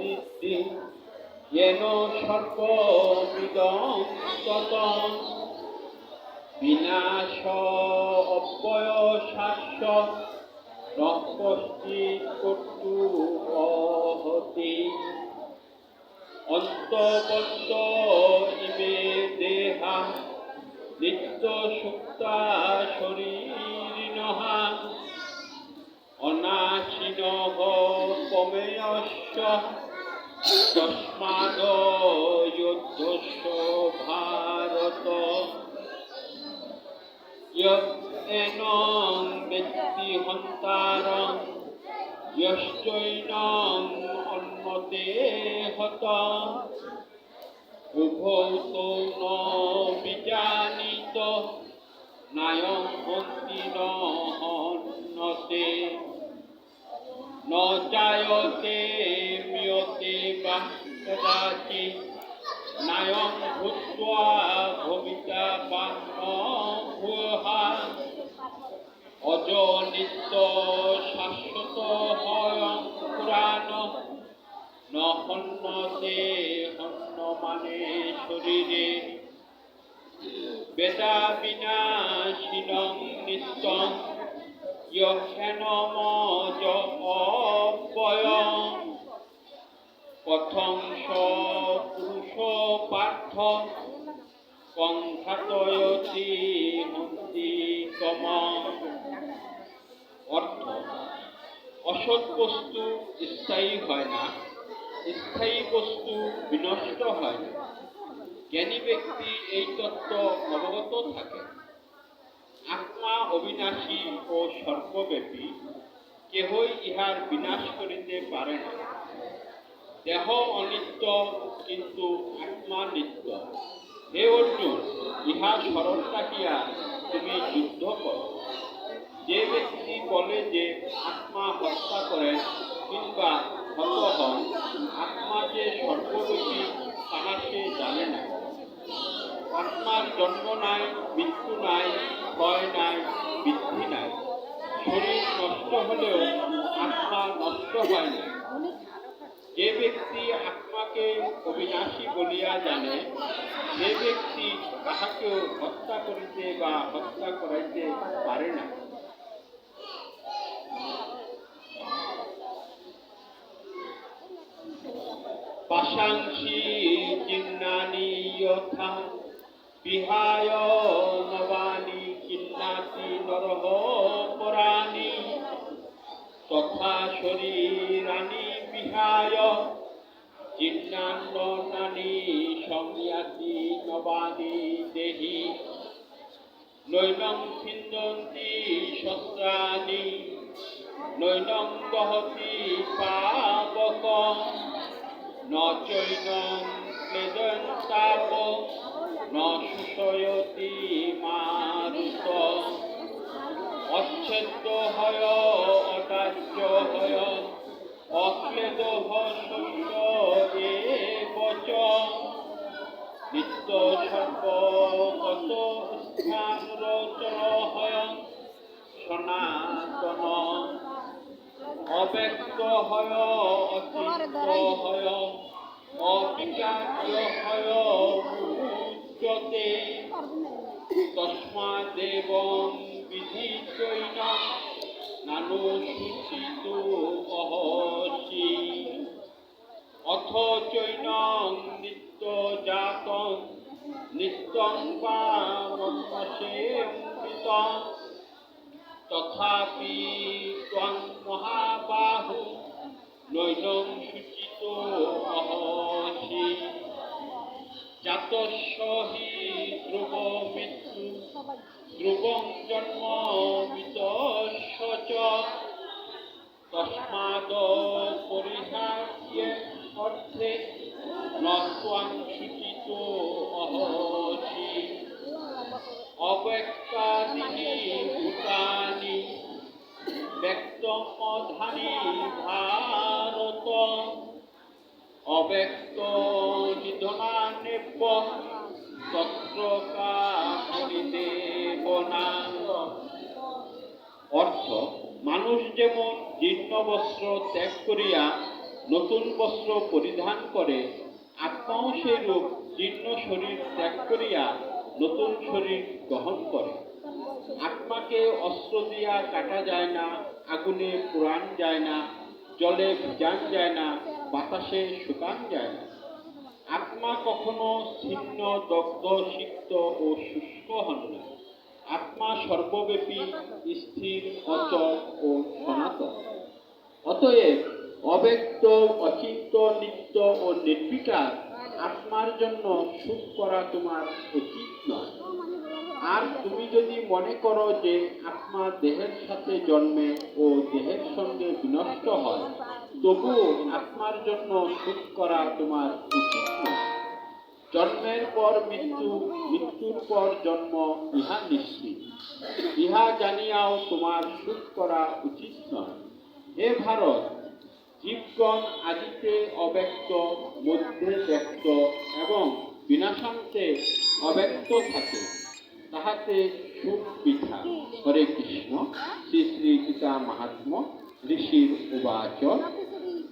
সিদ্ধি येन সর্ববিদং ততং বিনাশ অব্যয় শাস্য কর্তু অহতি। অন্তবন্ত ইমে দেহা, নিত্য সুক্তা শরীরিণঃ অনাশিনঃ পমেয়স্য তস্মাদয়োদ্ধস্য ভারত এনং ব্যক্তি হন্তারং যশ্চৈনং অন্নতে হত উভৌ তৌ বিজানীত নায়ং হন্তি হন্নতে ন জায়তে মিয়তে বা কদাচিৎ নায়ং ভূত্বা ভবিতা বা ন ভূয়ঃ অজনিত্য শাশ্বত হয়ং পুরাণ ন হন্য মানে শরীরে বেদা বিনাশিনং নিত্যং ইহেনমজ অব্যয় কথং পুরুষ পার্থ হন্তি অর্থ, অসৎ বস্তু স্থায়ী হয় না, স্থায়ী বস্তু বিনষ্ট হয় না। জ্ঞানী ব্যক্তি এই তত্ত্ব অবগত থাকে। আত্মা অবিনাশী ও সর্বব্যাপী, কেহই ইহার বিনাশ করিতে পারে না। দেহ অনিত্য, কিন্তু আত্মা নিত্য। হে অর্জুন, ইহা স্মরণ রাখিয়া তুমি যুদ্ধ করো। যে ব্যক্তি বলে যে আত্মা হত্যা করেন কিংবা হত হন আত্মা যে সর্বব্যাপী তাহা সে জানে না। আত্মার জন্ম নাই, মৃত্যু নাই ক্ষয় নাই, বৃদ্ধি নাই। শরীর নষ্ট হলেও আত্মা নষ্ট হয় না। যে ব্যক্তি আত্মাকে অবিনাশী বলিয়া জানে সে ব্যক্তি তাহাকেও হত্যা করিতে বা হত্যা করাইতে পারে না। পাশাংসি চিন্নানি যথা বিহায় নবানি কিন্নাতি নরহ পরাণি। তথা শরীরানি বিহায় চিন্নান্নানি সংয়াতি নবানি দেহি। নৈনং ছিন্দন্তি শস্ত্রাণি নৈনং দহতি পাবক। ন চৈনং ক্লেদন্তাপ ন মারুত অচ্ছেদ্য হয় অদার্য হয়। অক্লেদ শস্য এবচ নিত্য সর্বগত স্থানরচর হয় সনাতন অব্যক্ত হয় অচিন্ত হয় অবিকার্য হয় উচ্যতে তস্মাদেব বিধিচৈন নানু সূচিত অহসি অথ চৈনং নিত্য জাতং। নিত্যং বা মন্মসে তথাপি ত্বং মহাবাহু। নৈনং শুচিত অহসি জাতস্য হি ধ্রুব ধ্রুবং জন্ম বিতস্য তস্মাদ পরিহার্য অর্থে ভারত। অব্যক্ত নিধনানেব তত্র কারিদেবনা অর্থ, মানুষ যেমন জীর্ণ বস্ত্র ত্যাগ করিয়া নতুন বস্ত্র পরিধান করে, আত্মাও সেই রূপ জীর্ণ শরীর ত্যাগ করিয়া নতুন শরীর গ্রহণ করে। আত্মাকে অস্ত্র দিয়া কাটা যায় না, আগুনে পোড়ান যায় না, জলে ভিজান যায় না, বাতাসে শুকান যায় না। আত্মা কখনো ছিন্ন, দগ্ধ, সিক্ত ও শুষ্ক হন না। আত্মা সর্বব্যাপী, স্থির, অচল ও সনাতন। অতএব অব্যক্ত অচিন্ত নিত্য ও নির্বিকার আত্মার জন্য সুখ করা তোমার উচিত নয়। আর তুমি যদি মনে করো যে আত্মা দেহের সাথে জন্মে ও দেহের সঙ্গে বিনষ্ট হয়, তবুও আত্মার জন্য সুখ করা তোমার উচিত নয়। জন্মের পর মৃত্যু, মৃত্যুর পর জন্ম, ইহা নিশ্চিত। ইহা জানিয়াও তোমার সুখ করা উচিত নয়। হে ভারত, জীবগণ আদিতে অব্যক্ত, মধ্যে ব্যক্ত এবং বিনাশান্তে অব্যক্ত থাকে, তাহাতে সুখ পিঠা হরে কৃষ্ণ, শ্রী শ্রী গীতা মাহাত্ম, ঋষির উবাচ